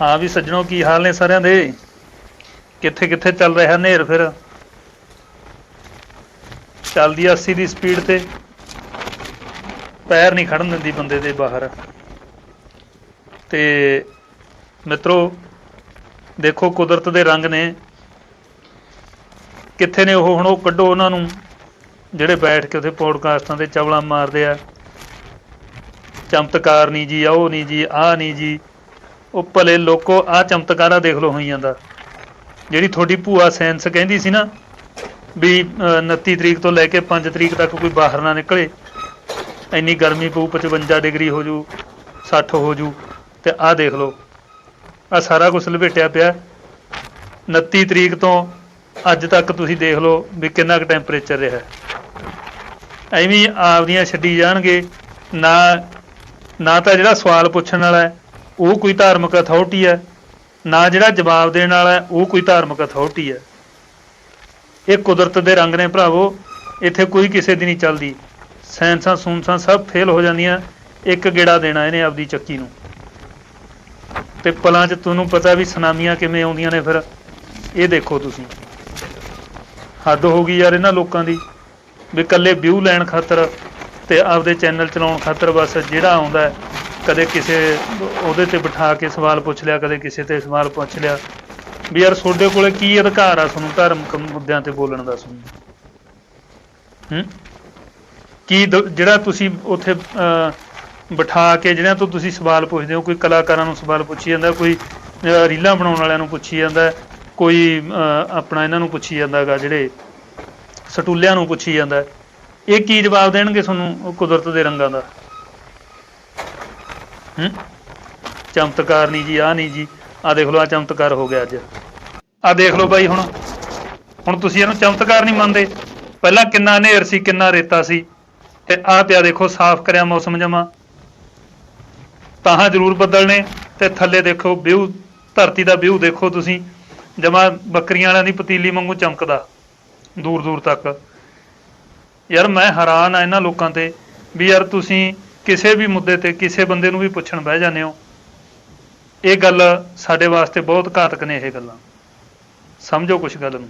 ਹਾਂ ਵੀ ਸੱਜਣੋ, ਕੀ ਹਾਲ ਨੇ ਸਾਰਿਆਂ ਦੇ? ਕਿੱਥੇ ਕਿੱਥੇ ਚੱਲ ਰਿਹਾ ਹਨੇਰ ਫਿਰ? ਚੱਲਦੀ ਆ 80 ਦੀ ਸਪੀਡ ਤੇ। ਪੈਰ ਨਹੀਂ ਖੜਨ ਦਿੰਦੀ ਬੰਦੇ ਦੇ ਬਾਹਰ। ਤੇ ਮਿੱਤਰੋ, ਦੇਖੋ ਕੁਦਰਤ ਦੇ ਰੰਗ ਨੇ। ਕਿੱਥੇ ਨੇ ਉਹ ਹੁਣ? ਉਹ ਕੱਢੋ ਉਹਨਾਂ ਨੂੰ। ਜਿਹੜੇ ਬੈਠ ਕੇ ਉੱਥੇ ਪੋਡਕਾਸਟਾਂ ਤੇ ਚਵਲਾਂ ਮਾਰਦੇ ਆ। ਚਮਤਕਾਰ ਨਹੀਂ ਜੀ ਆ ਉਹ ਨਹੀਂ ਜੀ, ਆਹ ਨਹੀਂ ਜੀ। ਉਹ ਭਲੇ ਲੋਕੋ ਆ ਚਮਤਕਾਰਾ ਦੇਖ ਲਓ ਹੋਈ ਜਾਂਦਾ ਜਿਹੜੀ ਤੁਹਾਡੀ ਭੂਆ ਸੈਂਸ ਕਹਿੰਦੀ ਸੀ ਨਾ ਵੀ ਅਹ, 29 ਤਰੀਕ ਤੋਂ ਲੈ ਕੇ 5 ਤਰੀਕ ਤੱਕ ਕੋਈ ਬਾਹਰ ਨਾ ਨਿਕਲੇ ਇੰਨੀ ਗਰਮੀ ਪਊ 55 ਡਿਗਰੀ ਹੋ ਜੂ 60 ਹੋ ਜੂ ਤੇ ਆਹ ਦੇਖ ਲਓ। ਆ ਸਾਰਾ ਕੁਝ ਲਪੇਟਿਆ ਪਿਆ। 29 ਤਰੀਕ ਤੋਂ ਅੱਜ ਤੱਕ ਤੁਸੀਂ ਦੇਖ ਲਓ ਵੀ ਕਿੰਨਾ ਕੁ ਟੈਂਪਰੇਚਰ ਰਿਹਾ। ਐਵੇਂ ਆਪਦੀਆਂ ਛੱਡੀ ਜਾਣਗੇ ਨਾ ਨਾ ਤਾਂ ਜਿਹੜਾ ਸਵਾਲ ਪੁੱਛਣ ਵਾਲਾ ਹੈ ਉਹ ਕੋਈ ਧਾਰਮਿਕ ਅਥਾਰਟੀ ਹੈ, ਨਾ ਜਿਹੜਾ ਜਵਾਬ ਦੇਣ ਵਾਲਾ ਹੈ, ਉਹ ਕੋਈ ਧਾਰਮਿਕ ਅਥਾਰਟੀ ਹੈ। ਇਹ ਕੁਦਰਤ ਦੇ ਰੰਗ ਨੇ ਭਰਾਵੋ, ਇੱਥੇ ਕੋਈ ਕਿਸੇ ਦੀ ਨਹੀਂ ਚੱਲਦੀ। ਸਾਇੰਸਾਂ ਸੂਨਸਾਂ ਸਭ ਫੇਲ ਹੋ ਜਾਂਦੀਆਂ, ਇੱਕ ਗੇੜਾ ਦੇਣਾ ਇਹਨੇ ਆਪਦੀ ਚੱਕੀ ਨੂੰ। ਤੇ ਪਲਾਂ 'ਚ ਤੁਹਾਨੂੰ ਪਤਾ ਵੀ ਸੁਨਾਮੀਆਂ ਕਿਵੇਂ ਆਉਂਦੀਆਂ ਨੇ ਫਿਰ। ਇਹ ਦੇਖੋ ਤੁਸੀਂ। ਹੱਦ ਹੋ ਗਈ ਯਾਰ ਇਹਨਾਂ ਲੋਕਾਂ ਦੀ, ਵੀ ਇਕੱਲੇ ਵਿਊ ਲੈਣ ਖਾਤਰ ਤੇ ਆਪਦੇ ਚੈਨਲ ਚਲਾਉਣ ਖਾਤਰ ਬਸ ਜਿਹੜਾ ਆਉਂਦਾ ਕਦੇ ਕਿਸੇ ਉਹਦੇ ਤੇ ਬਿਠਾ ਕੇ ਸਵਾਲ ਪੁੱਛ ਲਿਆ ਕਦੇ ਕਿਸੇ ਤੇ ਸਵਾਲ ਪੁੱਛ ਲਿਆ। ਵੀ ਯਾਰ ਤੁਹਾਡੇ ਕੋਲੇ ਕੀ ਅਧਿਕਾਰ ਆ ਤੁਹਾਨੂੰ ਧਾਰਮਿਕ ਮੁੱਦਿਆਂ ਤੇ ਬੋਲਣ ਦਾ ਤੁਹਾਨੂੰ ਹੂੰ? ਕੀ ਜਿਹੜਾ ਤੁਸੀਂ ਉੱਥੇ ਬਿਠਾ ਕੇ ਜਿਹੜਿਆਂ ਤੋਂ ਤੁਸੀਂ ਸਵਾਲ ਪੁੱਛਦੇ ਹੋ ਕੋਈ ਕਲਾਕਾਰਾਂ ਨੂੰ ਸਵਾਲ ਪੁੱਛੀ ਜਾਂਦਾ ਕੋਈ ਰੀਲਾਂ ਬਣਾਉਣ ਵਾਲਿਆਂ ਨੂੰ ਪੁੱਛੀ ਜਾਂਦਾ ਕੋਈ ਅਹ, ਆਪਣਾ ਇਹਨਾਂ ਨੂੰ ਪੁੱਛੀ ਜਾਂਦਾਗਾ ਜਿਹੜੇ ਸਟੂਲਿਆਂ ਨੂੰ ਪੁੱਛੀ ਜਾਂਦਾ ਇਹ ਕੀ ਜਵਾਬ ਦੇਣਗੇ ਤੁਹਾਨੂੰ ਕੁਦਰਤ ਦੇ ਰੰਗਾਂ ਦਾ? ਹੂੰ? ਚਮਤਕਾਰ ਨਹੀਂ ਜੀ ਆ ਨਹੀਂ ਜੀ। ਆ ਦੇਖ ਲਓ ਆ ਚਮਤਕਾਰ ਹੋ ਗਿਆ ਅੱਜ। ਆ ਦੇਖ ਲਓ ਬਾਈ ਹੁਣ। ਹੁਣ ਤੁਸੀਂ ਇਹਨੂੰ ਚਮਤਕਾਰ ਨਹੀਂ ਮੰਨਦੇ। ਪਹਿਲਾਂ ਕਿੰਨਾ ਹਨੇਰ ਸੀ, ਕਿੰਨਾ ਰੇਤਾ ਸੀ। ਤੇ ਆ ਪਿਆ ਦੇਖੋ, ਸਾਫ਼ ਕਰਿਆ ਮੌਸਮ ਜਮਾ। ਤਾਹਾਂ ਜ਼ਰੂਰ ਬੱਦਲ ਨੇ ਤੇ ਥੱਲੇ ਦੇਖੋ, ਵਿਊ, ਧਰਤੀ ਦਾ ਵਿਊ ਦੇਖੋ ਤੁਸੀਂ। ਜਮਾ ਬੱਕਰੀਆਂ ਵਾਲਿਆਂ ਦੀ ਪਤੀਲੀ ਵਾਂਗੂ ਚਮਕਦਾ ਦੂਰ ਦੂਰ ਤੱਕ। ਯਾਰ ਮੈਂ ਹੈਰਾਨ ਆ ਇਹਨਾਂ ਲੋਕਾਂ ਤੇ, ਵੀ ਯਾਰ ਤੁਸੀਂ ਕਿਸੇ ਵੀ ਮੁੱਦੇ ਤੇ ਕਿਸੇ ਬੰਦੇ ਨੂੰ ਵੀ ਪੁੱਛਣ ਬਹਿ ਜਾਂਦੇ ਹੋ। ਇਹ ਗੱਲ ਸਾਡੇ ਵਾਸਤੇ ਬਹੁਤ ਘਾਤਕ ਨੇ ਇਹ ਗੱਲਾਂ। ਸਮਝੋ ਕੁਛ ਗੱਲ ਨੂੰ।